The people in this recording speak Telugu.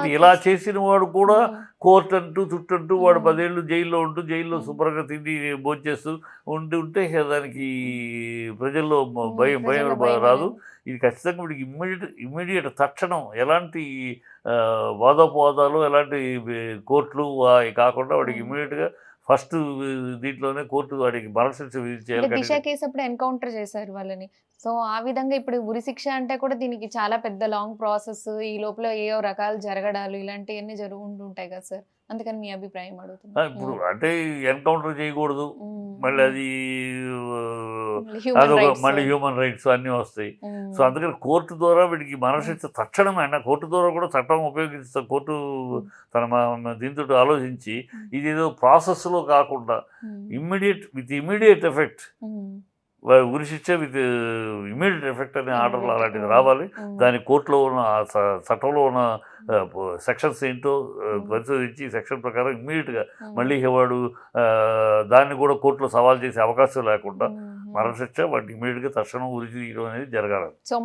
కాకపోతే ఇలా చేసిన వాడు కూడా కోర్టు అంటూ చుట్టంటూ వాడు. పదేళ్ళు జైల్లో ఉంటూ జైల్లో. శుభ్రంగా తిండి భోంచేస్తూ ఉండి ఉంటే దానికి ప్రజల్లో భయం భయం రాదు. ఇది ఖచ్చితంగా వీడికి ఇమ్మీడియట్ ఇమ్మీడియట్ తక్షణం ఎలాంటి వాదోపవాదాలు ఎలాంటి కోర్టులు కాకుండా వాడికి మ్మ్. ఇమ్మీడియట్గా ఫస్ట్ దీంట్లోనే కోర్టు వాడికి మరణశిక్ష విధించేయాలి దిశ. కేసు అప్పుడు ఎన్కౌంటర్ చేశారు వాళ్ళని. సో ఆ విధంగా ఇప్పుడు ఉరి శిక్ష అంటే కూడా దీనికి చాలా పెద్ద లాంగ్ ప్రాసెస్ ఈ లోపల ఏవో రకాలు జరగడాలు ఇలాంటివన్నీ జరుగు ఉంటుంటాయి కదా సార్? అందుకని మీ అభిప్రాయం ఆ, అడుగుతున్నా ఇప్పుడు అంటే ఎన్కౌంటర్ చేయకూడదు. మళ్ళీ అది అదొక మళ్ళీ హ్యూమన్ రైట్స్ అన్నీ వస్తాయి. సో అందుకని కోర్టు ద్వారా వీడికి మరణశిక్ష తక్షణమే అయినా కోర్టు ద్వారా కూడా చట్టం ఉపయోగిస్తా కోర్టు తన దీంతో ఆలోచించి ఇది ఏదో ప్రాసెస్లో కాకుండా ఇమ్మీడియట్ విత్ ఇమ్మీడియట్ ఎఫెక్ట్ ఉరి శిక్ష విత్ ఇమ్మీడియట్ ఎఫెక్ట్ అనే ఆర్డర్లు mm. రావాలి. దాని కోర్టులో ఉన్న చట్టంలో ఉన్న సెక్షన్స్ ఏంటో. పరిశోధించి సెక్షన్ ప్రకారం ఇమ్మీడియట్గా మళ్ళీ వాడు దాన్ని కూడా కోర్టులో సవాల్ చేసే అవకాశం లేకుండా మరణశిక్ష వాటికి ఇమీడియట్గా తక్షణం ఉరి తీయడం అనేది జరగాలి. సో